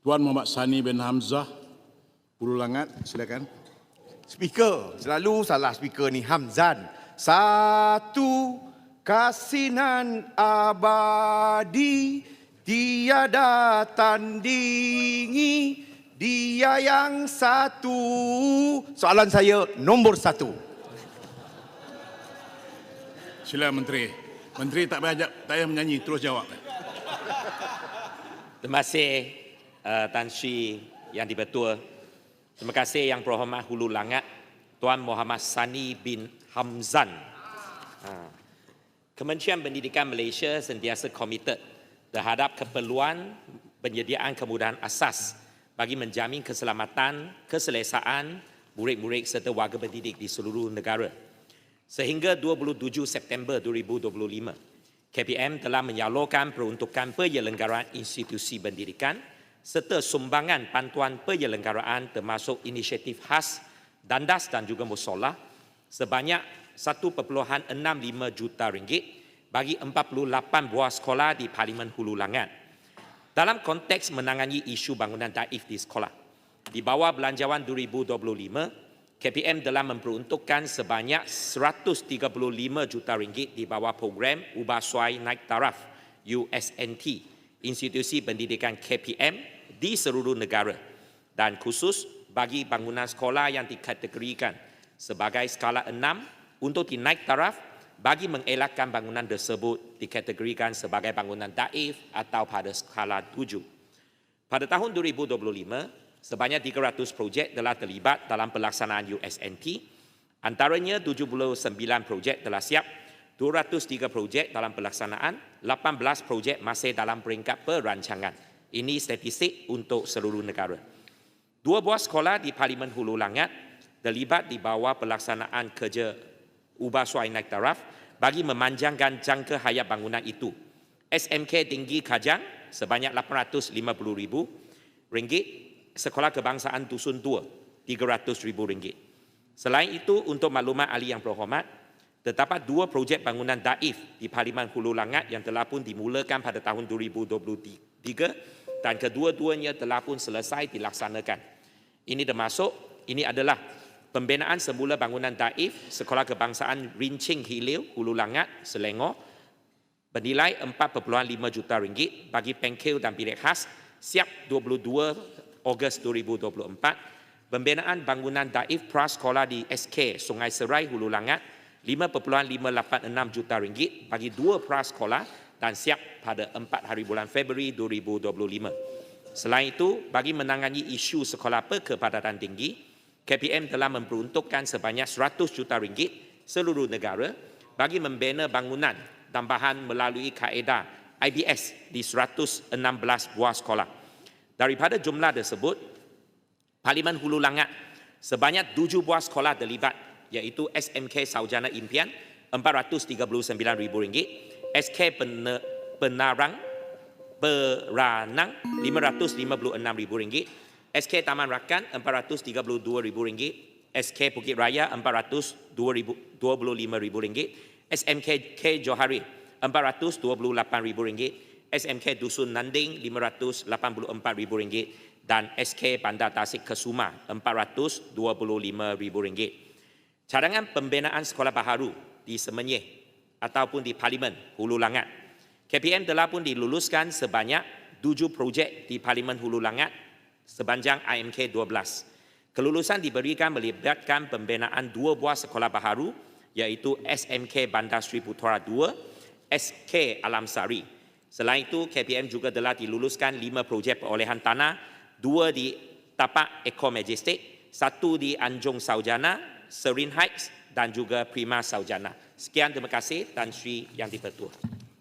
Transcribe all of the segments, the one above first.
Tuan Muhammad Sani bin Hamzah, Hulu Langat, silakan. Speaker, selalu salah speaker ni Hamzan. Satu kasinan abadi tiada tandingi dia yang satu. Soalan saya nombor satu. Sila Menteri. Menteri tak payah, tak payah menyanyi, terus jawab. Terima kasih uh, Tan Sri Yang Dipertua. Terima kasih Yang Berhormat Hulu Langat Tuan Muhammad Sani bin Hamzan. Ha. Kementerian Pendidikan Malaysia sentiasa komited terhadap keperluan penyediaan kemudahan asas bagi menjamin keselamatan, keselesaan murid-murid serta warga pendidik di seluruh negara. Sehingga 27 September 2025, KPM telah menyalurkan peruntukan penyelenggaraan institusi pendidikan serta sumbangan bantuan penyelenggaraan termasuk inisiatif khas dandas dan juga musola sebanyak 1.65 juta ringgit bagi 48 buah sekolah di Parlimen Hulu Langat. Dalam konteks menangani isu bangunan daif di sekolah, di bawah belanjawan 2025, KPM telah memperuntukkan sebanyak 135 juta ringgit di bawah program Ubah Suai Naik Taraf USNT, institusi pendidikan KPM di seluruh negara dan khusus bagi bangunan sekolah yang dikategorikan sebagai skala 6 untuk dinaik taraf bagi mengelakkan bangunan tersebut dikategorikan sebagai bangunan daif atau pada skala 7. Pada tahun 2025, sebanyak 300 projek telah terlibat dalam pelaksanaan USNT, antaranya 79 projek telah siap, 203 projek dalam pelaksanaan, 18 projek masih dalam peringkat perancangan. Ini statistik untuk seluruh negara. Dua buah sekolah di Parlimen Hulu Langat terlibat di bawah pelaksanaan kerja ubah suai naik taraf bagi memanjangkan jangka hayat bangunan itu. SMK Tinggi Kajang sebanyak RM850,000, Sekolah Kebangsaan Dusun Tua RM300,000. Selain itu, untuk maklumat ahli yang berhormat, terdapat dua projek bangunan daif di Parlimen Hulu Langat yang telah pun dimulakan pada tahun 2023 dan kedua-duanya telah pun selesai dilaksanakan. Ini termasuk, ini adalah pembinaan semula bangunan daif Sekolah Kebangsaan Rincing Hilir, Hulu Langat, Selangor bernilai 4.5 juta ringgit bagi pengkil dan bilik khas siap 22 Ogos 2024 pembinaan bangunan daif prasekolah di SK Sungai Serai Hulu Langat 5.586 juta ringgit bagi dua prasekolah dan siap pada 4 hari bulan Februari 2025. Selain itu, bagi menangani isu sekolah berkepadatan tinggi, KPM telah memperuntukkan sebanyak 100 juta ringgit seluruh negara bagi membina bangunan tambahan melalui kaedah IBS di 116 buah sekolah. Daripada jumlah tersebut, Parlimen Hulu Langat sebanyak 7 buah sekolah terlibat iaitu SMK Saujana Impian RM439,000, SK Pen- Penarang Beranang RM556,000, SK Taman Rakan RM432,000, SK Bukit Raya RM425,000, SMK K Johari RM428,000, SMK Dusun Nanding RM584,000 dan SK Bandar Tasik Kesuma RM425,000. Cadangan pembinaan sekolah baharu di Semenyih ataupun di Parlimen Hulu Langat. KPM telah pun diluluskan sebanyak tujuh projek di Parlimen Hulu Langat sepanjang IMK 12. Kelulusan diberikan melibatkan pembinaan dua buah sekolah baharu iaitu SMK Bandar Sri Putera 2, SK Alam Sari. Selain itu, KPM juga telah diluluskan lima projek perolehan tanah, dua di Tapak Eco Majestic, satu di Anjung Saujana, Serin Heights dan juga Prima Saujana. Sekian terima kasih Tan Sri Yang Dipertua.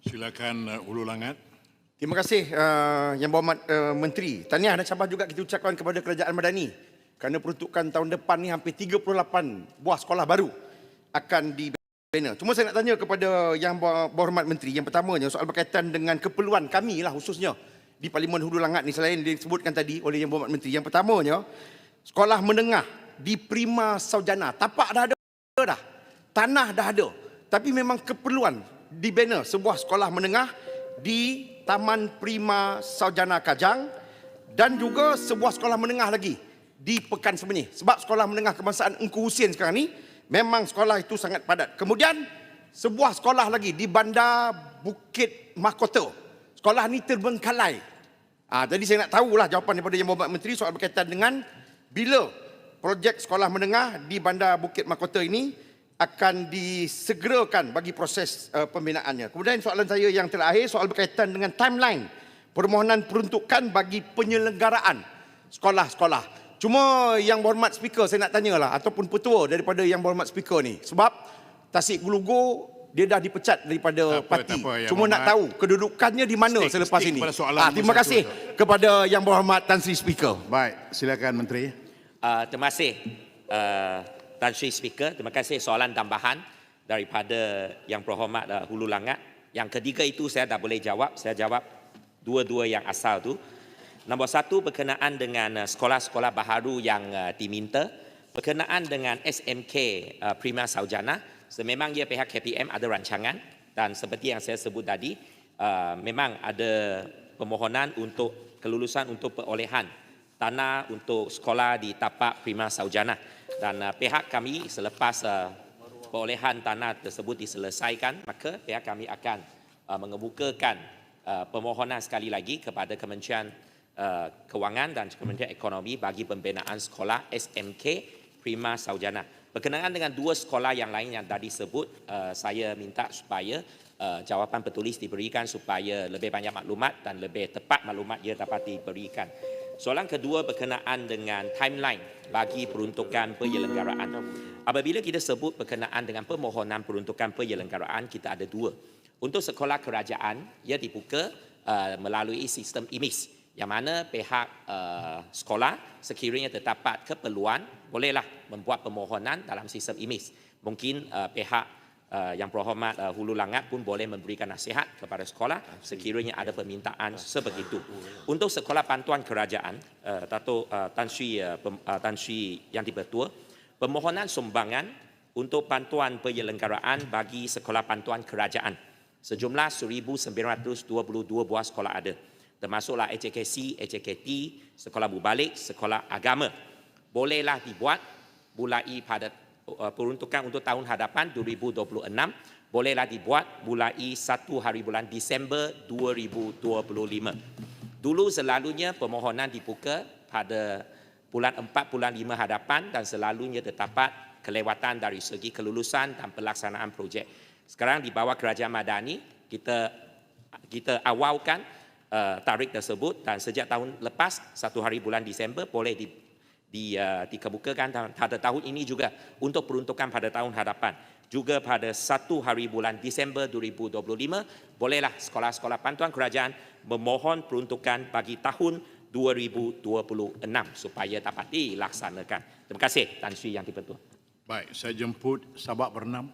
Silakan uh, Hulu Langat. Terima kasih uh, Yang Berhormat uh, Menteri. Tahniah dan sabar juga kita ucapkan kepada Kerajaan Madani kerana peruntukan tahun depan ni hampir 38 buah sekolah baru akan dibina. Cuma saya nak tanya kepada Yang Berhormat Menteri. Yang pertamanya soal berkaitan dengan keperluan kami lah khususnya di Parlimen Hulu Langat ni selain disebutkan tadi oleh Yang Berhormat Menteri. Yang pertamanya sekolah menengah di Prima Saujana. Tapak dah ada dah. Tanah dah ada. Tapi memang keperluan dibina sebuah sekolah menengah di Taman Prima Saujana Kajang dan juga sebuah sekolah menengah lagi di Pekan Semenyih. Sebab sekolah menengah kebangsaan Engku Husin sekarang ni memang sekolah itu sangat padat. Kemudian sebuah sekolah lagi di Bandar Bukit Mahkota. Sekolah ni terbengkalai. Ah, jadi saya nak tahulah jawapan daripada Yang Berhormat Menteri soal berkaitan dengan bila projek sekolah menengah di Bandar Bukit Mahkota ini akan disegerakan bagi proses uh, pembinaannya. Kemudian soalan saya yang terakhir soal berkaitan dengan timeline permohonan peruntukan bagi penyelenggaraan sekolah-sekolah. Cuma yang berhormat speaker saya nak tanyalah ataupun petua daripada yang berhormat speaker ni sebab Tasik Gulugu dia dah dipecat daripada Tak apa, parti. tak apa, Cuma nak tahu kedudukannya di mana Stick- selepas stick ini. Ah, terima kasih satu kepada yang berhormat Tan Sri Speaker. Baik, silakan Menteri. Uh, terima kasih uh, Tan Sri Speaker. Terima kasih soalan tambahan daripada Yang Berhormat uh, Hulu Langat. Yang ketiga itu saya dah boleh jawab. Saya jawab dua-dua yang asal tu. Nombor satu berkenaan dengan sekolah-sekolah baharu yang uh, diminta. Berkenaan dengan SMK uh, Prima Saujana. Sememang ia pihak KPM ada rancangan dan seperti yang saya sebut tadi, uh, memang ada permohonan untuk kelulusan untuk perolehan tanah untuk sekolah di tapak Prima Saujana dan uh, pihak kami selepas uh, perolehan tanah tersebut diselesaikan maka pihak kami akan uh, mengemukakan uh, permohonan sekali lagi kepada Kementerian uh, Kewangan dan Kementerian Ekonomi bagi pembinaan sekolah SMK Prima Saujana. Berkenaan dengan dua sekolah yang lain yang tadi sebut, uh, saya minta supaya uh, jawapan tertulis diberikan supaya lebih banyak maklumat dan lebih tepat maklumat ia dapat diberikan. Soalan kedua berkenaan dengan timeline bagi peruntukan penyelenggaraan. Apabila kita sebut berkenaan dengan permohonan peruntukan penyelenggaraan, kita ada dua. Untuk sekolah kerajaan, ia dibuka uh, melalui sistem IMIS yang mana pihak uh, sekolah sekiranya terdapat keperluan bolehlah membuat permohonan dalam sistem IMIS. Mungkin uh, pihak uh, yang berhormat uh, Hulu Langat pun boleh memberikan nasihat kepada sekolah sekiranya ada permintaan sebegitu. Untuk sekolah bantuan kerajaan, uh, Dato' uh, Tan Sri uh, Pem- uh, Tan Sri yang dipertua, permohonan sumbangan untuk bantuan penyelenggaraan bagi sekolah bantuan kerajaan sejumlah 1922 buah sekolah ada termasuklah HKC, HKT, sekolah berbalik, sekolah agama. Bolehlah dibuat mulai pada peruntukan untuk tahun hadapan 2026 bolehlah dibuat mulai 1 hari bulan Disember 2025. Dulu selalunya permohonan dibuka pada bulan 4 bulan 5 hadapan dan selalunya terdapat kelewatan dari segi kelulusan dan pelaksanaan projek. Sekarang di bawah kerajaan Madani kita kita awalkan uh, tarikh tersebut dan sejak tahun lepas satu hari bulan Disember boleh di, di, uh, dikemukakan dan pada tahun ini juga untuk peruntukan pada tahun hadapan juga pada satu hari bulan Disember 2025 bolehlah sekolah-sekolah bantuan kerajaan memohon peruntukan bagi tahun 2026 supaya dapat dilaksanakan. Terima kasih Tan Sri Yang Dipertua. Baik, saya jemput Sabak Bernam.